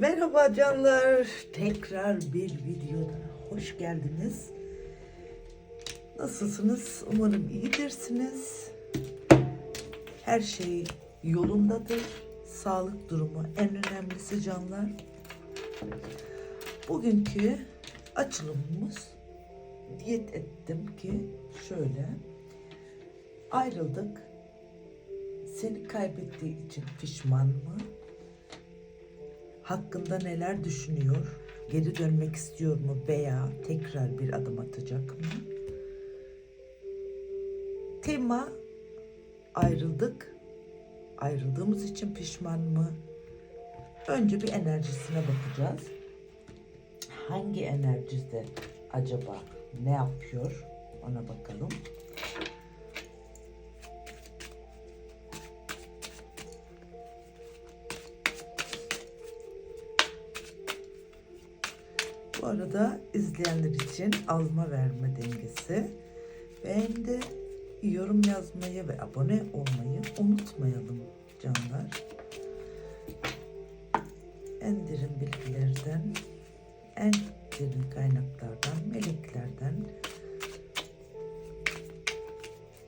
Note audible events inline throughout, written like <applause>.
Merhaba canlar. Tekrar bir videoda hoş geldiniz. Nasılsınız? Umarım iyidirsiniz. Her şey yolundadır. Sağlık durumu en önemlisi canlar. Bugünkü açılımımız diyet ettim ki şöyle ayrıldık. Seni kaybettiği için pişman mı? Hakkında neler düşünüyor, geri dönmek istiyor mu veya tekrar bir adım atacak mı? Tema ayrıldık. Ayrıldığımız için pişman mı? Önce bir enerjisine bakacağız. Hangi enerjide acaba ne yapıyor? Ona bakalım. Bu arada izleyenler için alma verme dengesi. Ben de yorum yazmayı ve abone olmayı unutmayalım canlar. En derin bilgilerden, en derin kaynaklardan, meleklerden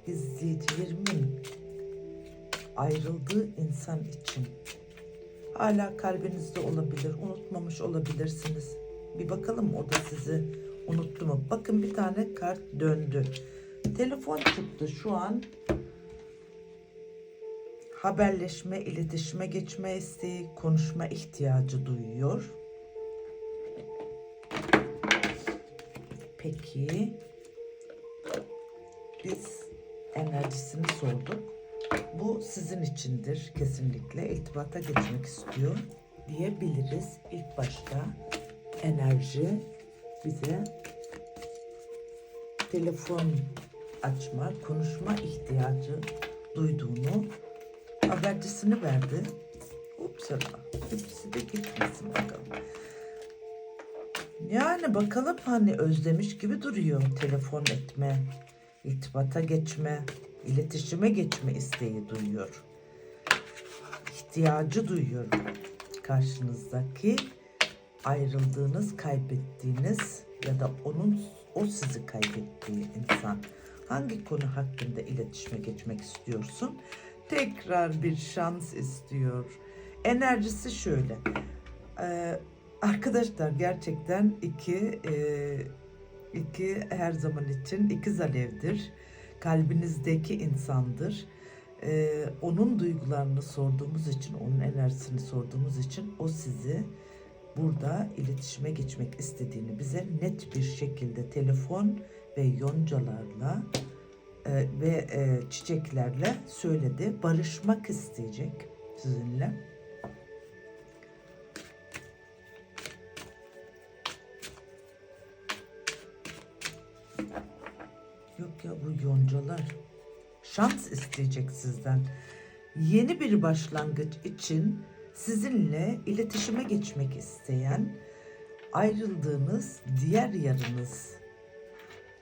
izleyicilerimin ayrıldığı insan için hala kalbinizde olabilir, unutmamış olabilirsiniz. Bir bakalım o da sizi unuttu mu? Bakın bir tane kart döndü. Telefon çıktı şu an. Haberleşme, iletişime geçme isteği, konuşma ihtiyacı duyuyor. Peki biz enerjisini sorduk. Bu sizin içindir kesinlikle. İrtibata geçmek istiyor diyebiliriz ilk başta enerji bize telefon açma, konuşma ihtiyacı duyduğunu habercisini verdi. Upsala. Hepsi de gitmesin bakalım. Yani bakalım hani özlemiş gibi duruyor telefon etme, irtibata geçme, iletişime geçme isteği duyuyor. İhtiyacı duyuyor karşınızdaki ayrıldığınız, kaybettiğiniz ya da onun o sizi kaybettiği insan hangi konu hakkında iletişime geçmek istiyorsun? Tekrar bir şans istiyor. Enerjisi şöyle. Ee, arkadaşlar gerçekten iki e, iki her zaman için ikiz alevdir. Kalbinizdeki insandır. Ee, onun duygularını sorduğumuz için, onun enerjisini sorduğumuz için o sizi burada iletişime geçmek istediğini bize net bir şekilde telefon ve yoncalarla e, ve e, çiçeklerle söyledi. Barışmak isteyecek sizinle. Yok ya bu yoncalar şans isteyecek sizden. Yeni bir başlangıç için sizinle iletişime geçmek isteyen ayrıldığınız diğer yarınız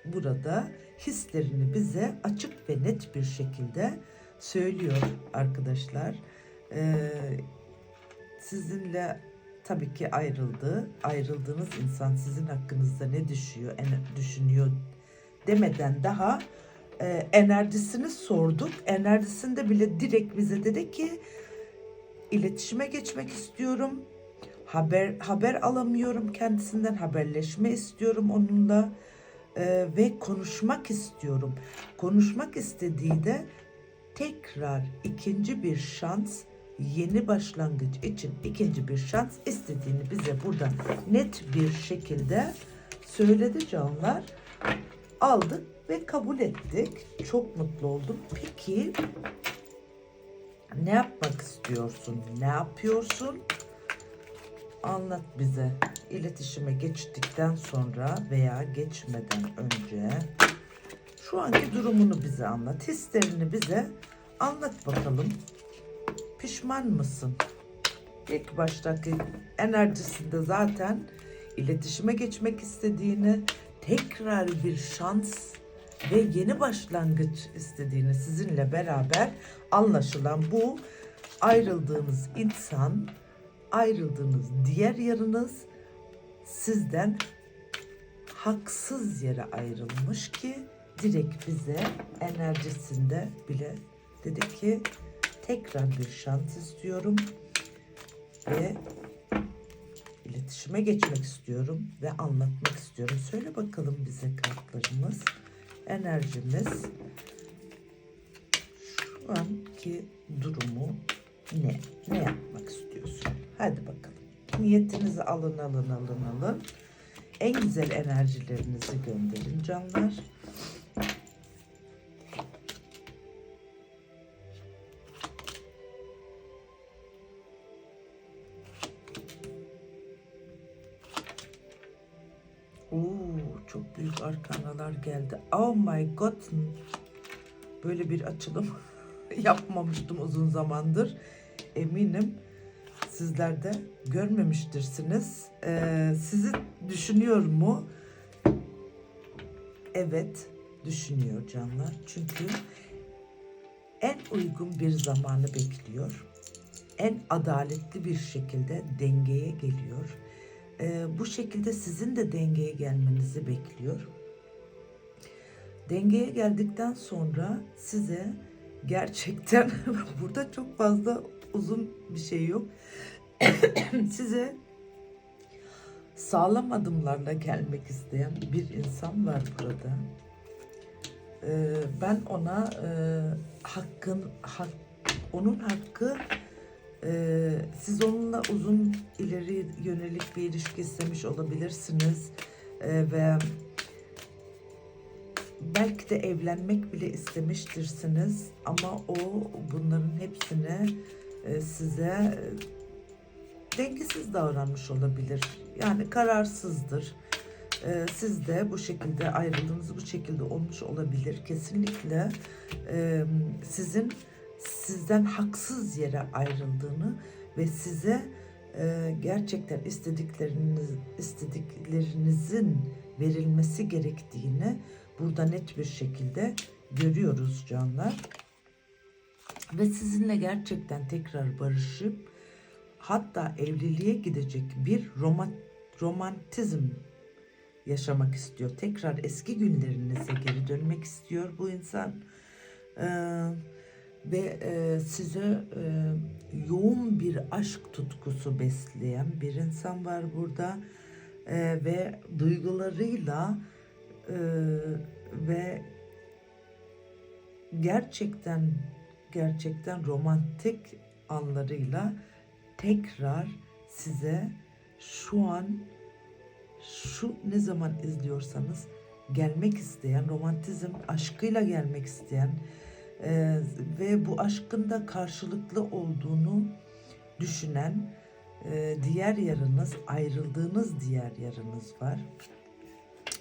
burada hislerini bize açık ve net bir şekilde söylüyor arkadaşlar. Ee, sizinle tabii ki ayrıldı. Ayrıldığınız insan sizin hakkınızda ne düşüyor, en, düşünüyor demeden daha e, enerjisini sorduk. Enerjisinde bile direkt bize dedi ki iletişime geçmek istiyorum. Haber haber alamıyorum kendisinden haberleşme istiyorum onunla Ee, ve konuşmak istiyorum. Konuşmak istediği de tekrar ikinci bir şans yeni başlangıç için ikinci bir şans istediğini bize burada net bir şekilde söyledi canlar. Aldık ve kabul ettik. Çok mutlu oldum. Peki ne yapmak istiyorsun? Ne yapıyorsun? Anlat bize. İletişime geçtikten sonra veya geçmeden önce şu anki durumunu bize anlat. Hislerini bize anlat bakalım. Pişman mısın? İlk baştaki enerjisinde zaten iletişime geçmek istediğini, tekrar bir şans ve yeni başlangıç istediğini sizinle beraber anlaşılan bu ayrıldığınız insan ayrıldığınız diğer yarınız sizden haksız yere ayrılmış ki direkt bize enerjisinde bile dedi ki tekrar bir şans istiyorum ve iletişime geçmek istiyorum ve anlatmak istiyorum. Söyle bakalım bize kartlarımız, enerjimiz şu anki durumu ne? Ne yapmak istiyorsun? Hadi bakalım. Niyetinizi alın alın alın alın. En güzel enerjilerinizi gönderin canlar. Oo, çok büyük arkanalar geldi. Oh my god. Böyle bir açılım <laughs> yapmamıştım uzun zamandır. Eminim sizler de görmemiştirsiniz. Ee, sizi düşünüyor mu? Evet, düşünüyor canlar. Çünkü en uygun bir zamanı bekliyor. En adaletli bir şekilde dengeye geliyor. Ee, bu şekilde sizin de dengeye gelmenizi bekliyor. Dengeye geldikten sonra size gerçekten <laughs> burada çok fazla uzun bir şey yok. <coughs> size sağlam adımlarla gelmek isteyen bir insan var burada. Ee, ben ona e, hakkın hak, onun hakkı e, siz onunla uzun ileri yönelik bir ilişki istemiş olabilirsiniz E, ve belki de evlenmek bile istemiştirsiniz ama o bunların hepsine e, size e, dengesiz davranmış olabilir. Yani kararsızdır. E, siz de bu şekilde ayrıldığınız bu şekilde olmuş olabilir. Kesinlikle sizin sizden haksız yere ayrıldığını ve size gerçekten istedikleriniz istediklerinizin verilmesi gerektiğini burada net bir şekilde görüyoruz canlar. Ve sizinle gerçekten tekrar barışıp hatta evliliğe gidecek bir roman, romantizm yaşamak istiyor. Tekrar eski günlerinize geri dönmek istiyor bu insan. Ee, ve e, size e, yoğun bir aşk tutkusu besleyen bir insan var burada. E, ve duygularıyla e, ve gerçekten gerçekten romantik anlarıyla tekrar size şu an şu ne zaman izliyorsanız gelmek isteyen romantizm aşkıyla gelmek isteyen e, ve bu aşkın da karşılıklı olduğunu düşünen e, diğer yarınız ayrıldığınız diğer yarınız var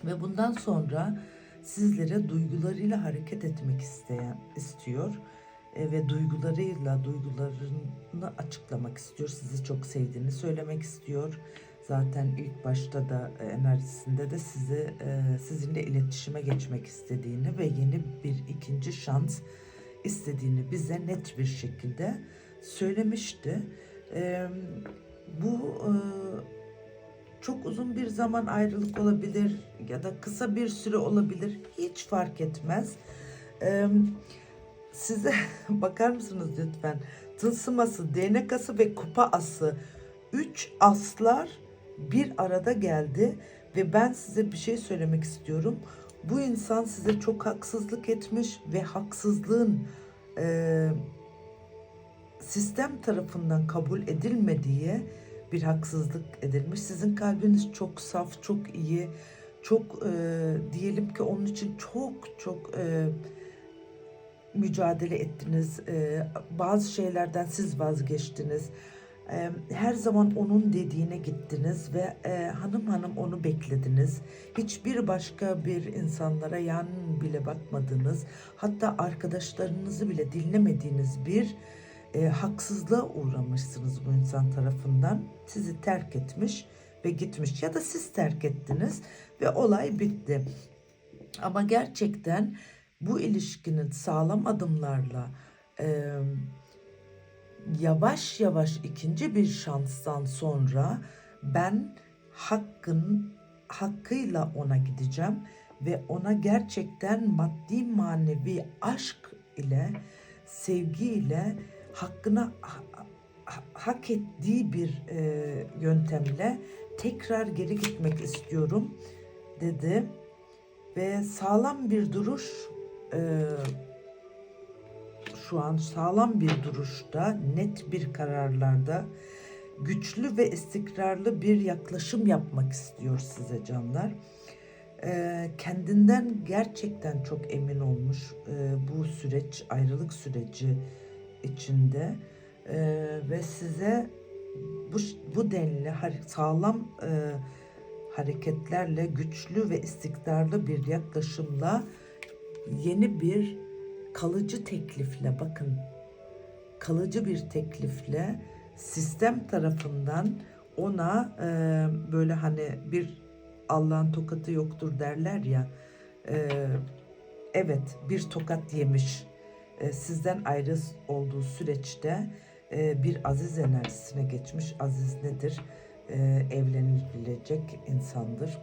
ve bundan sonra sizlere duygularıyla hareket etmek isteyen istiyor e, ve duygularıyla duygularını açıklamak istiyor. Sizi çok sevdiğini söylemek istiyor. Zaten ilk başta da e, enerjisinde de sizi e, sizinle iletişime geçmek istediğini ve yeni bir ikinci şans istediğini bize net bir şekilde söylemişti. E, bu e, çok uzun bir zaman ayrılık olabilir ya da kısa bir süre olabilir. Hiç fark etmez. Ee, size <laughs> bakar mısınız lütfen? Tılsıması, değnek ası ve kupa ası. Üç aslar bir arada geldi ve ben size bir şey söylemek istiyorum. Bu insan size çok haksızlık etmiş ve haksızlığın e, sistem tarafından kabul edilmediği bir haksızlık edilmiş. Sizin kalbiniz çok saf, çok iyi, çok e, diyelim ki onun için çok çok e, mücadele ettiniz. E, bazı şeylerden siz vazgeçtiniz. E, her zaman onun dediğine gittiniz ve e, hanım hanım onu beklediniz. Hiçbir başka bir insanlara yan bile bakmadınız. Hatta arkadaşlarınızı bile dinlemediğiniz bir e, haksızlığa uğramışsınız bu insan tarafından. Sizi terk etmiş ve gitmiş ya da siz terk ettiniz ve olay bitti. Ama gerçekten bu ilişkinin sağlam adımlarla e, yavaş yavaş ikinci bir şanstan sonra ben hakkın hakkıyla ona gideceğim ve ona gerçekten maddi manevi aşk ile sevgiyle hakkına ha- ha- hak ettiği bir e, yöntemle tekrar geri gitmek istiyorum dedi ve sağlam bir duruş e, şu an sağlam bir duruşta, net bir kararlarda, güçlü ve istikrarlı bir yaklaşım yapmak istiyor size canlar. Ee, kendinden gerçekten çok emin olmuş e, bu süreç, ayrılık süreci içinde. Ee, ve size bu, bu denli sağlam e, hareketlerle, güçlü ve istikrarlı bir yaklaşımla yeni bir kalıcı teklifle bakın kalıcı bir teklifle sistem tarafından ona e, böyle hani bir Allah'ın tokatı yoktur derler ya e, evet bir tokat yemiş E, sizden ayrı olduğu süreçte e, bir aziz enerjisine geçmiş. Aziz nedir? E, evlenilebilecek insandır.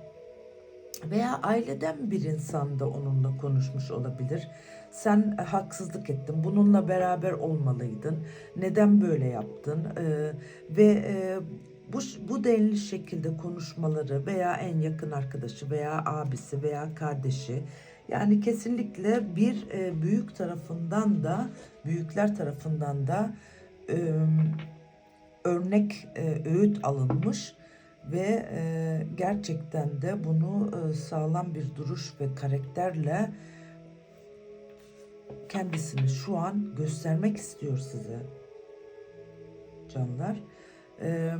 Veya aileden bir insan da onunla konuşmuş olabilir. Sen e, haksızlık ettin, bununla beraber olmalıydın, neden böyle yaptın? Ee, ve e, bu, bu denli şekilde konuşmaları veya en yakın arkadaşı veya abisi veya kardeşi yani kesinlikle bir e, büyük tarafından da büyükler tarafından da e, örnek e, öğüt alınmış ve e, gerçekten de bunu e, sağlam bir duruş ve karakterle kendisini şu an göstermek istiyor size canlar. E,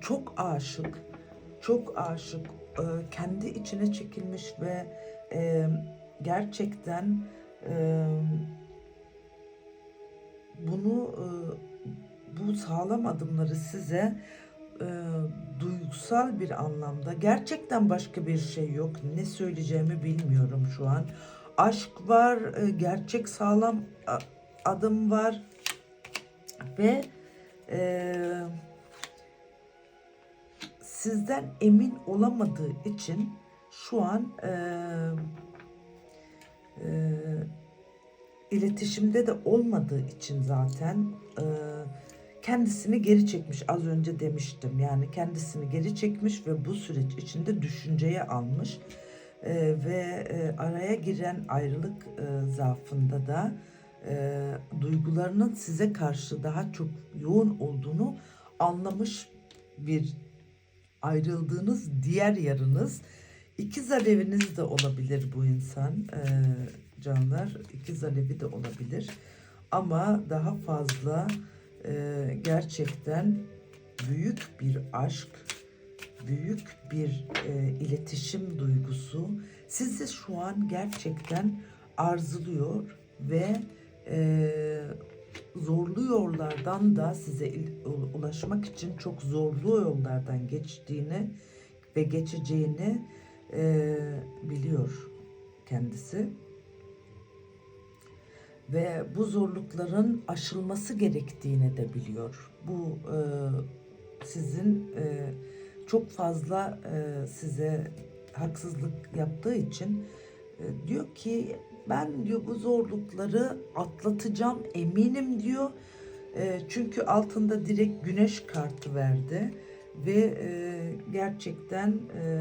çok aşık, çok aşık, e, kendi içine çekilmiş ve e, gerçekten e, bunu e, bu sağlam adımları size e, duygusal bir anlamda gerçekten başka bir şey yok. Ne söyleyeceğimi bilmiyorum şu an. Aşk var, e, gerçek sağlam adım var ve e, sizden emin olamadığı için şu an e, e, iletişimde de olmadığı için zaten e, kendisini geri çekmiş. Az önce demiştim. Yani kendisini geri çekmiş ve bu süreç içinde düşünceye almış. E, ve e, araya giren ayrılık e, zaafında da e, duygularının size karşı daha çok yoğun olduğunu anlamış bir ayrıldığınız diğer yarınız. İkiz aleviniz de olabilir bu insan e, canlar. İkiz alevi de olabilir. Ama daha fazla e, gerçekten büyük bir aşk, büyük bir e, iletişim duygusu sizi şu an gerçekten arzuluyor ve e, zorlu yollardan da size ulaşmak için çok zorlu yollardan geçtiğini ve geçeceğini e, biliyor kendisi ve bu zorlukların aşılması gerektiğini de biliyor. Bu e, sizin e, çok fazla e, size haksızlık yaptığı için e, diyor ki ben diyor bu zorlukları atlatacağım eminim diyor. E, çünkü altında direkt güneş kartı verdi ve e, gerçekten e,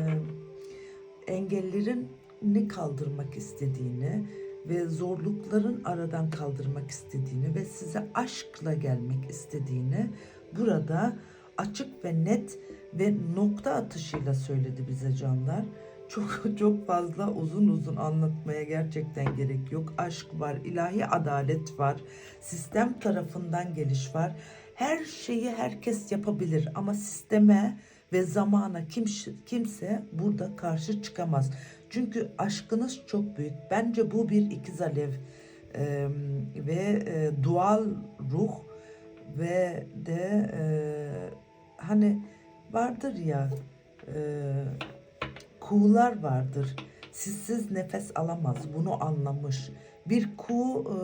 engellerini kaldırmak istediğini ve zorlukların aradan kaldırmak istediğini ve size aşkla gelmek istediğini burada açık ve net ve nokta atışıyla söyledi bize canlar. Çok <laughs> çok fazla uzun uzun anlatmaya gerçekten gerek yok. Aşk var, ilahi adalet var, sistem tarafından geliş var. Her şeyi herkes yapabilir ama sisteme ve zamana kimse, kimse burada karşı çıkamaz. Çünkü aşkınız çok büyük. Bence bu bir ikiz alev Eee, ve e, dual ruh ve de e, hani vardır ya e, kuğular vardır. Sizsiz nefes alamaz. Bunu anlamış. Bir kuğu e,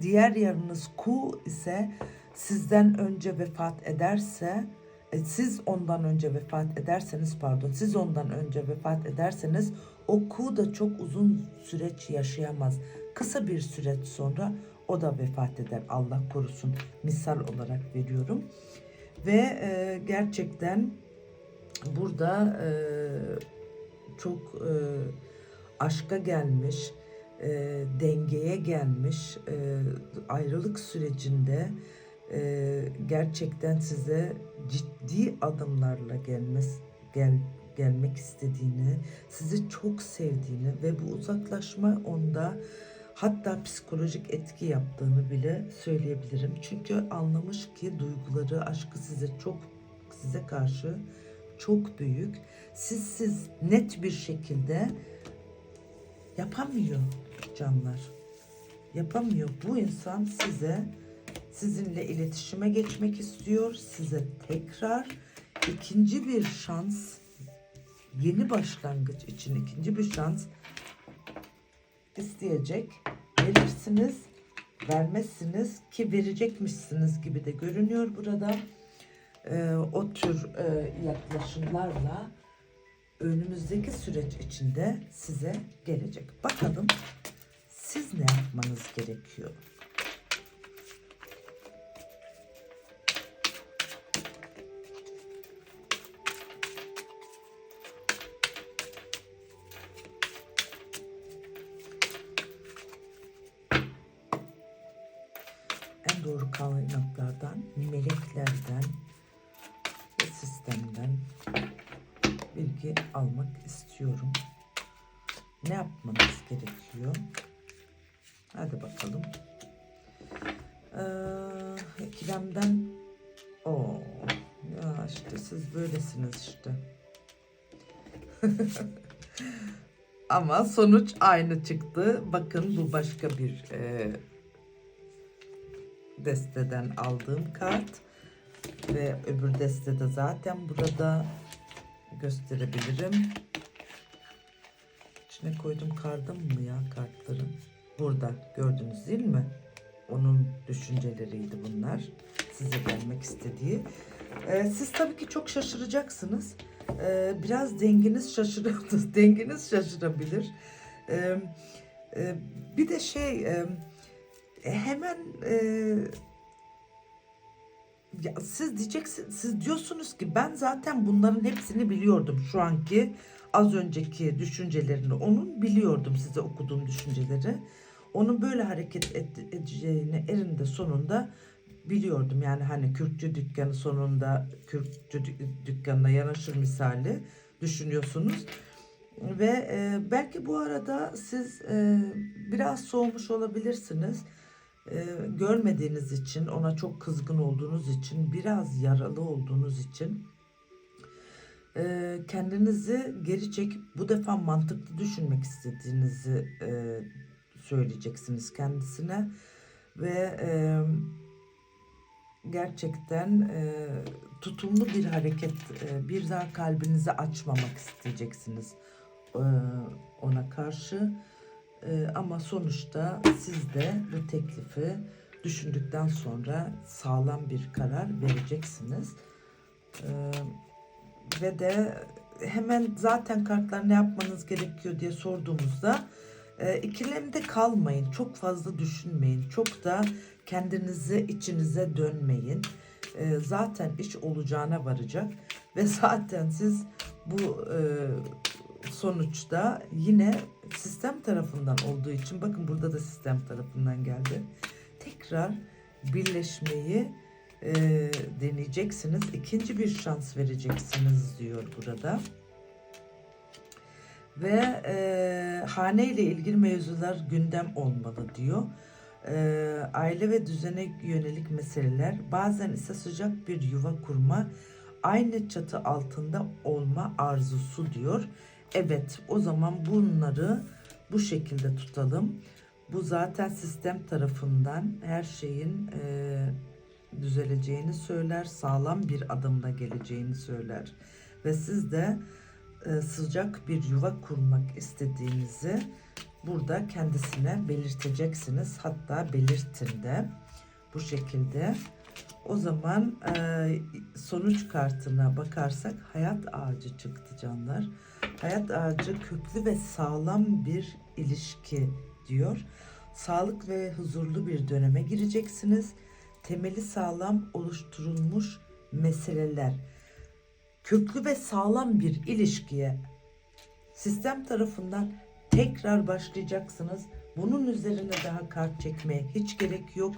diğer yarınız ku ise sizden önce vefat ederse e, siz ondan önce vefat ederseniz pardon siz ondan önce vefat ederseniz o ku da çok uzun süreç yaşayamaz. Kısa bir süreç sonra o da vefat eder Allah korusun misal olarak veriyorum. Ve e, gerçekten burada e, çok e, aşka gelmiş, e, dengeye gelmiş e, ayrılık sürecinde e, gerçekten size ciddi adımlarla gelmez gel gelmek istediğini, sizi çok sevdiğini ve bu uzaklaşma onda hatta psikolojik etki yaptığını bile söyleyebilirim. Çünkü anlamış ki duyguları, aşkı size çok size karşı çok büyük. Siz siz net bir şekilde yapamıyor canlar. Yapamıyor. Bu insan size sizinle iletişime geçmek istiyor. Size tekrar ikinci bir şans yeni başlangıç için ikinci bir şans isteyecek. Verirsiniz, vermezsiniz ki verecekmişsiniz gibi de görünüyor burada. Ee, o tür e, yaklaşımlarla önümüzdeki süreç içinde size gelecek. Bakalım siz ne yapmanız gerekiyor? İşte siz böylesiniz işte. <laughs> Ama sonuç aynı çıktı. Bakın bu başka bir e, desteden aldığım kart ve öbür destede zaten burada gösterebilirim. İçine koydum kardım mı ya kartların? Burada gördünüz değil mi? Onun düşünceleriydi bunlar. Size gelmek istediği. Ee, siz tabii ki çok şaşıracaksınız. Ee, biraz dengeniz şaşırır, <laughs> dengeniz şaşırabilir. Ee, e, bir de şey e, hemen e, ya siz diyeceksiniz siz diyorsunuz ki ben zaten bunların hepsini biliyordum şu anki az önceki düşüncelerini onun biliyordum size okuduğum düşünceleri onun böyle hareket et- edeceğini eninde sonunda biliyordum. Yani hani kürkçü dükkanı sonunda kürkçü dük- dükkanına yanaşır misali düşünüyorsunuz. Ve e, belki bu arada siz e, biraz soğumuş olabilirsiniz. E, görmediğiniz için, ona çok kızgın olduğunuz için, biraz yaralı olduğunuz için e, kendinizi geri çekip bu defa mantıklı düşünmek istediğinizi e, söyleyeceksiniz kendisine. Ve e, gerçekten e, tutumlu bir hareket, e, bir daha kalbinizi açmamak isteyeceksiniz e, ona karşı. Ee, ama sonuçta siz de bu teklifi düşündükten sonra sağlam bir karar vereceksiniz. Ee, ve de hemen zaten kartlar ne yapmanız gerekiyor diye sorduğumuzda e, ikilemde kalmayın. Çok fazla düşünmeyin. Çok da kendinizi içinize dönmeyin. E, zaten iş olacağına varacak ve <laughs> zaten siz bu e, sonuçta yine sistem tarafından olduğu için bakın burada da sistem tarafından geldi. Tekrar birleşmeyi e, deneyeceksiniz. İkinci bir şans vereceksiniz diyor burada. Ve e, hane ile ilgili mevzular gündem olmalı diyor. E, aile ve düzene yönelik meseleler bazen ise sıcak bir yuva kurma aynı çatı altında olma arzusu diyor. Evet o zaman bunları bu şekilde tutalım. Bu zaten sistem tarafından her şeyin e, düzeleceğini söyler, sağlam bir adımla geleceğini söyler. Ve siz de e, sıcak bir yuva kurmak istediğinizi burada kendisine belirteceksiniz. Hatta belirtin de bu şekilde. O zaman e, sonuç kartına bakarsak hayat ağacı çıktı canlar. Hayat ağacı köklü ve sağlam bir ilişki diyor. Sağlık ve huzurlu bir döneme gireceksiniz. Temeli sağlam oluşturulmuş meseleler. Köklü ve sağlam bir ilişkiye sistem tarafından tekrar başlayacaksınız. Bunun üzerine daha kart çekmeye hiç gerek yok.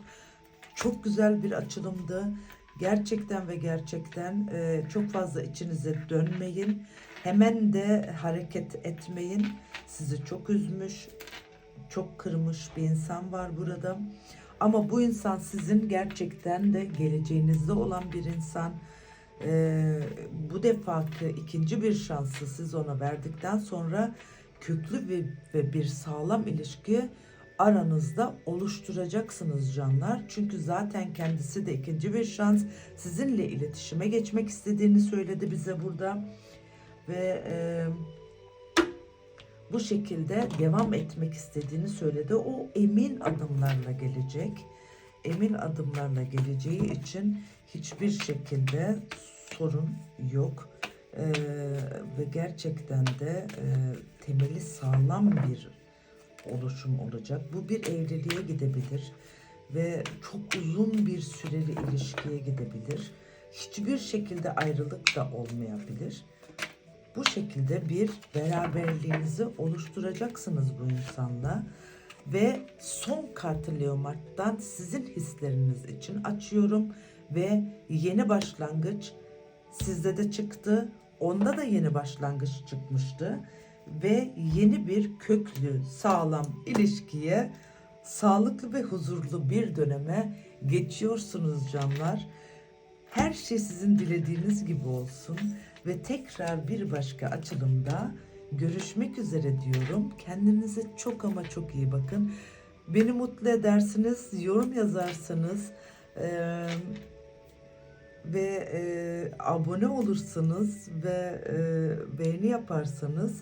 Çok güzel bir açılımdı. Gerçekten ve gerçekten e, çok fazla içinize dönmeyin. Hemen de hareket etmeyin. Sizi çok üzmüş, çok kırmış bir insan var burada. Ama bu insan sizin gerçekten de geleceğinizde olan bir insan. Ee, bu defaki ikinci bir şansı siz ona verdikten sonra köklü ve, ve bir sağlam ilişki aranızda oluşturacaksınız canlar. Çünkü zaten kendisi de ikinci bir şans sizinle iletişime geçmek istediğini söyledi bize burada. Ve e, bu şekilde devam etmek istediğini söyledi. O emin adımlarla gelecek. Emin adımlarla geleceği için hiçbir şekilde sorun yok. Ee, ve gerçekten de e, temeli sağlam bir oluşum olacak. Bu bir evliliğe gidebilir ve çok uzun bir süreli ilişkiye gidebilir. Hiçbir şekilde ayrılık da olmayabilir. Bu şekilde bir beraberliğinizi oluşturacaksınız bu insanla. Ve son kartı Leomart'tan sizin hisleriniz için açıyorum. Ve yeni başlangıç sizde de çıktı. Onda da yeni başlangıç çıkmıştı. Ve yeni bir köklü, sağlam ilişkiye, sağlıklı ve huzurlu bir döneme geçiyorsunuz canlar. Her şey sizin dilediğiniz gibi olsun ve tekrar bir başka açılımda görüşmek üzere diyorum. Kendinize çok ama çok iyi bakın. Beni mutlu edersiniz, yorum yazarsanız eee, ve eee, abone olursanız ve eee, beğeni yaparsanız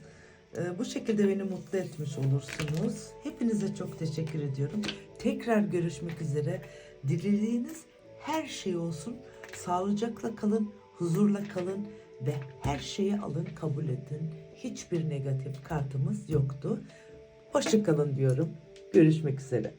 eee, bu şekilde beni mutlu etmiş olursunuz. Hepinize çok teşekkür ediyorum. Tekrar görüşmek üzere. Dilediğiniz her şey olsun. Sağlıcakla kalın, huzurla kalın ve her şeyi alın, kabul edin. Hiçbir negatif kartımız yoktu. Hoşça kalın diyorum. Görüşmek üzere.